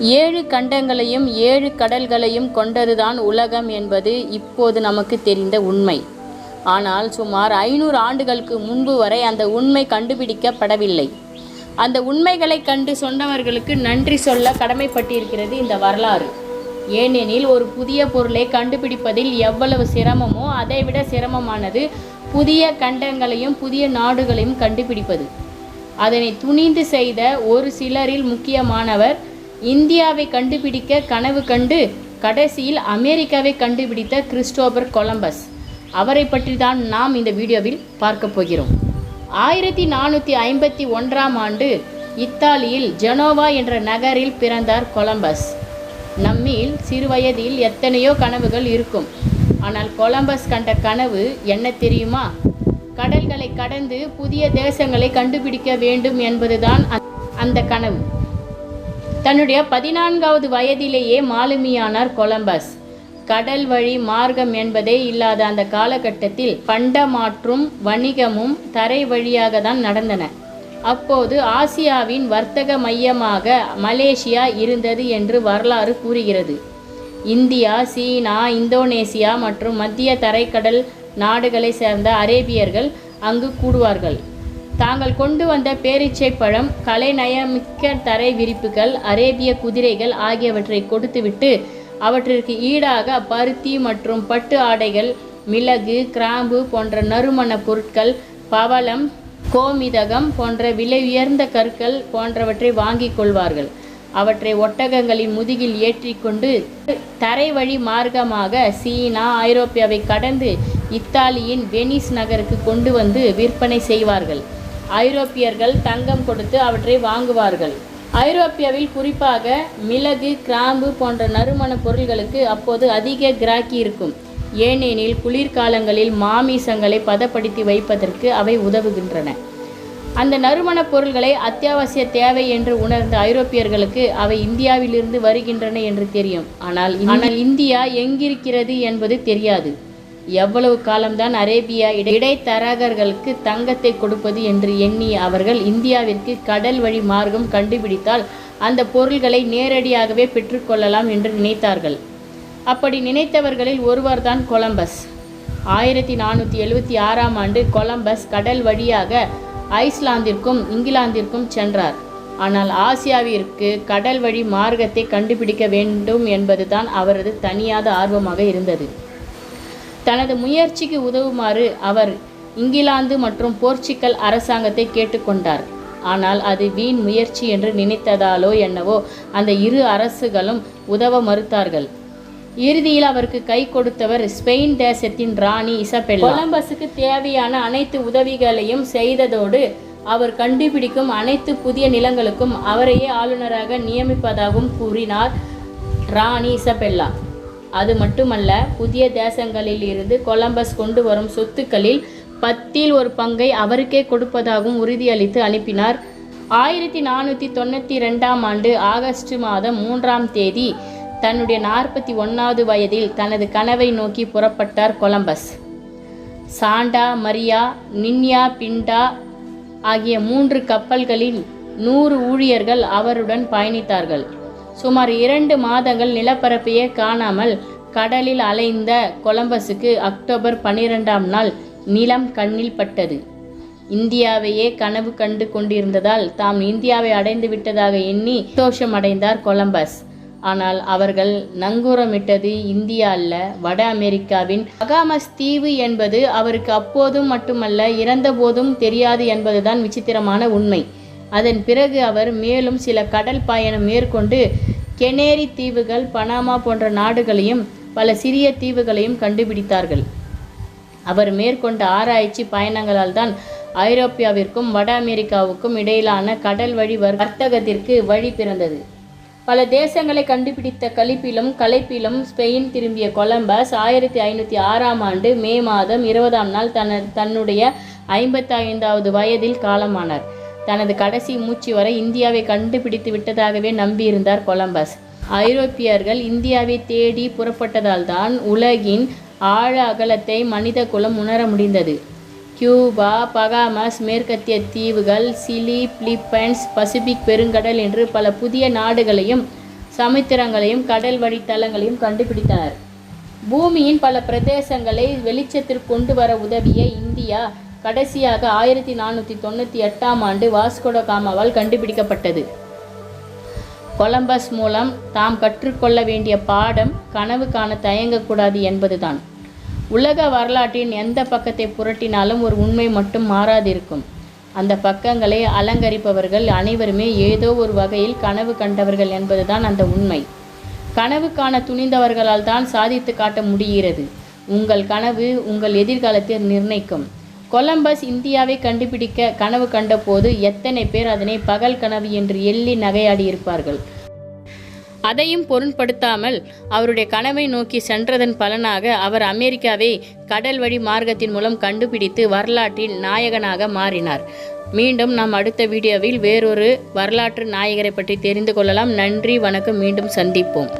ஏழு கண்டங்களையும் ஏழு கடல்களையும் கொண்டதுதான் உலகம் என்பது இப்போது நமக்கு தெரிந்த உண்மை. ஆனால் சுமார் ஐநூறு ஆண்டுகளுக்கு முன்பு வரை அந்த உண்மை கண்டுபிடிக்கப்படவில்லை. அந்த உண்மைகளை கண்டு சொன்னவர்களுக்கு நன்றி சொல்ல கடமைப்பட்டிருக்கிறது இந்த வரலாறு. ஏனெனில் ஒரு புதிய பொருளை கண்டுபிடிப்பதில் எவ்வளவு சிரமமோ அதைவிட சிரமமானது புதிய கண்டங்களையும் புதிய நாடுகளையும் கண்டுபிடிப்பது. அதனை துணிந்து செய்த ஒரு சிலரில் முக்கியமானவர் இந்தியாவை கண்டுபிடிக்க கனவு கண்டு கடைசியில் அமெரிக்காவை கண்டுபிடித்த கிறிஸ்டோபர் கொலம்பஸ். அவரை பற்றி தான் நாம் இந்த வீடியோவில் பார்க்க போகிறோம். ஆயிரத்தி நானூற்றி ஐம்பத்தி ஒன்றாம் ஆண்டு இத்தாலியில் ஜெனோவா என்ற நகரில் பிறந்தார் கொலம்பஸ். நம்மில் சிறுவயதில் எத்தனையோ கனவுகள் இருக்கும். ஆனால் கொலம்பஸ் கண்ட கனவு என்ன தெரியுமா? கடல்களை கடந்து புதிய தேசங்களை கண்டுபிடிக்க வேண்டும் என்பதுதான் அந்த கனவு. தன்னுடைய பதினான்காவது வயதிலேயே மாலுமியானார் கொலம்பஸ். கடல் வழி மார்க்கம் என்பதே இல்லாத அந்த காலகட்டத்தில் பண்டமாற்றும் வணிகமும் தரை வழியாக தான் நடந்தன. அப்போது ஆசியாவின் வர்த்தக மையமாக மலேசியா இருந்தது என்று வரலாறு கூறுகிறது. இந்தியா சீனா இந்தோனேசியா மற்றும் மத்திய தரைக்கடல் நாடுகளை சேர்ந்த அரேபியர்கள் அங்கு கூடுவார்கள். தாங்கள் கொண்டு வந்த பேரீச்சை பழம் கலைநயமிக்க தரை விரிப்புகள் அரேபிய குதிரைகள் ஆகியவற்றை கொடுத்துவிட்டு அவற்றிற்கு ஈடாக பருத்தி மற்றும் பட்டு ஆடைகள் மிளகு கிராம்பு போன்ற நறுமணப் பொருட்கள் பவளம் கோமிதகம் போன்ற விலை உயர்ந்த கற்கள் போன்றவற்றை வாங்கிக் கொள்வார்கள். அவற்றை ஒட்டகங்களின் முதுகில் ஏற்றிக்கொண்டு தரை வழி மார்க்கமாக சீனா ஐரோப்பியாவை கடந்து இத்தாலியின் வெனிஸ் நகருக்கு கொண்டு வந்து விற்பனை செய்வார்கள். ஐரோப்பியர்கள் தங்கம் கொடுத்து அவற்றை வாங்குவார்கள். ஐரோப்பியாவில் குறிப்பாக மிளகு கிராம்பு போன்ற நறுமணப் பொருள்களுக்கு அப்போது அதிக கிராக்கி இருக்கும். ஏனெனில் குளிர்காலங்களில் மாமிசங்களை பதப்படுத்தி வைப்பதற்கு அவை உதவுகின்றன. அந்த நறுமணப் பொருள்களை அத்தியாவசிய தேவை என்று உணர்ந்த ஐரோப்பியர்களுக்கு அவை இந்தியாவிலிருந்து வருகின்றன என்று தெரியும். ஆனால் ஆனால் இந்தியா எங்கிருக்கிறது என்பது தெரியாது. எவ்வளவு காலம்தான் அரேபியா இடை- இடைத்தரகர்களுக்கு தங்கத்தை கொடுப்பது என்று எண்ணி அவர்கள் இந்தியாவிற்கு கடல் வழி மார்க்கம் கண்டுபிடித்தால் அந்த பொருள்களை நேரடியாகவே பெற்றுக்கொள்ளலாம் என்று நினைத்தார்கள். அப்படி நினைத்தவர்களில் ஒருவர்தான் கொலம்பஸ். ஆயிரத்தி நானூற்றி எழுவத்தி ஆறாம் ஆண்டு கொலம்பஸ் கடல் வழியாக ஐஸ்லாந்திற்கும் இங்கிலாந்திற்கும் சென்றார். ஆனால் ஆசியாவிற்கு கடல் வழி மார்க்கத்தை கண்டுபிடிக்க வேண்டும் என்பதுதான் அவரது தனியாத ஆர்வமாக இருந்தது. தனது முயற்சிக்கு உதவுமாறு அவர் இங்கிலாந்து மற்றும் போர்ச்சுகல் அரசாங்கத்தை கேட்டுக்கொண்டார். ஆனால் அது வீண் முயற்சி என்று நினைத்ததாலோ என்னவோ அந்த இரு அரசுகளும் உதவ மறுத்தார்கள். இறுதியில் அவருக்கு கை கொடுத்தவர் ஸ்பெயின் தேசத்தின் ராணி இசபெல்லா. கொலம்பஸுக்கு தேவையான அனைத்து உதவிகளையும் செய்ததோடு அவர் கண்டுபிடிக்கும் அனைத்து புதிய நிலங்களுக்கும் அவரையே ஆளுநராக நியமிப்பதாகவும் கூறினார் ராணி இசபெல்லா. அது மட்டுமல்ல புதிய தேசங்களில் இருந்து கொலம்பஸ் கொண்டு வரும் சொத்துக்களில் பத்தில் ஒரு பங்கை அவருக்கே கொடுப்பதாகவும் உறுதியளித்து அனுப்பினார். ஆயிரத்தி நானூற்றி தொண்ணூற்றி ரெண்டாம் ஆண்டு ஆகஸ்ட் மாதம் மூன்றாம் தேதி தன்னுடைய நாற்பத்தி ஒன்றாவது வயதில் தனது கனவை நோக்கி புறப்பட்டார் Columbus. Santa Maria Nina Pinta ஆகிய மூன்று கப்பல்களில் நூறு ஊழியர்கள் அவருடன் பயணித்தார்கள். சுமார் இரண்டு மாதங்கள் நிலப்பரப்பையே காணாமல் கடலில் அலைந்த கொலம்பஸுக்கு அக்டோபர் பன்னிரெண்டாம் நாள் நிலம் கண்ணில் பட்டது. இந்தியாவையே கனவு கண்டு கொண்டிருந்ததால் தாம் இந்தியாவை அடைந்து விட்டதாக எண்ணி சந்தோஷம் அடைந்தார் கொலம்பஸ். ஆனால் அவர்கள் நங்கூரமிட்டது இந்தியா அல்ல வட அமெரிக்காவின் அகாமஸ் தீவு என்பது அவருக்கு அப்போதும் மட்டுமல்ல இறந்தபோதும் தெரியாது என்பதுதான் விசித்திரமான உண்மை. அதன் பிறகு அவர் மேலும் சில கடல் பயணம் மேற்கொண்டு கெனேரி தீவுகள் பனாமா போன்ற நாடுகளையும் பல சிறிய தீவுகளையும் கண்டுபிடித்தார்கள். அவர் மேற்கொண்ட ஆராய்ச்சி பயணங்களால் தான் ஐரோப்பியாவிற்கும் வட அமெரிக்காவுக்கும் இடையிலான கடல் வழி வர்- வர்த்தகத்திற்கு வழி பிறந்தது. பல தேசங்களை கண்டுபிடித்த கழிப்பிலும் கலைப்பிலும் ஸ்பெயின் திரும்பிய கொலம்பஸ் ஆயிரத்தி ஐநூற்றி ஆறாம் ஆண்டு மே மாதம் இருபதாம் நாள் தன தன்னுடைய ஐம்பத்தி ஐந்தாவது வயதில் காலமானார். தனது கடைசி மூச்சு வரை இந்தியாவை கண்டுபிடித்து விட்டதாகவே நம்பியிருந்தார் கொலம்பஸ். ஐரோப்பியர்கள் இந்தியாவை தேடி புறப்பட்டதால் தான் உலகின் ஆழ அகலத்தை மனித குலம் உணர முடிந்தது. கியூபா பகாமஸ் மேற்கத்திய தீவுகள் சிலி பிலிப்பைன்ஸ் பசிபிக் பெருங்கடல் என்று பல புதிய நாடுகளையும் சமுத்திரங்களையும் கடல் வழித்தலங்களையும் கண்டுபிடித்தனர். பூமியின் பல பிரதேசங்களை வெளிச்சத்திற்கு கொண்டு வர உதவிய இந்தியா கடைசியாக ஆயிரத்தி நானூற்றி தொண்ணூற்றி எட்டாம் ஆண்டு வாஸ்கோட காமாவால் கண்டுபிடிக்கப்பட்டது. கொலம்பஸ் மூலம் தாம் கற்றுக்கொள்ள வேண்டிய பாடம் கனவு காண தயங்கக்கூடாது என்பதுதான். உலக வரலாற்றின் எந்த பக்கத்தை புரட்டினாலும் ஒரு உண்மை மட்டும் மாறாதிருக்கும். அந்த பக்கங்களை அலங்கரிப்பவர்கள் அனைவருமே ஏதோ ஒரு வகையில் கனவு கண்டவர்கள் என்பதுதான் அந்த உண்மை. கனவு காண துணிந்தவர்களால் தான் சாதித்து காட்ட முடிகிறது. உங்கள் கனவு உங்கள் எதிர்காலத்தை நிர்ணயிக்கும். கொலம்பஸ் இந்தியாவை கண்டுபிடிக்க கனவு கண்டபோது எத்தனை பேர் அதனை பகல் கனவு என்று எள்ளி நகையாடியிருப்பார்கள் அதையும் பொருட்படுத்தாமல் அவருடைய கனவை நோக்கி சென்றதன் பலனாக அவர் அமெரிக்காவை கடல் வழி மார்க்கத்தின் மூலம் கண்டுபிடித்து வரலாற்றின் நாயகனாக மாறினார். மீண்டும் நாம் அடுத்த வீடியோவில் வேறொரு வரலாற்று நாயகரை பற்றி தெரிந்து கொள்ளலாம். நன்றி வணக்கம். மீண்டும் சந்திப்போம்.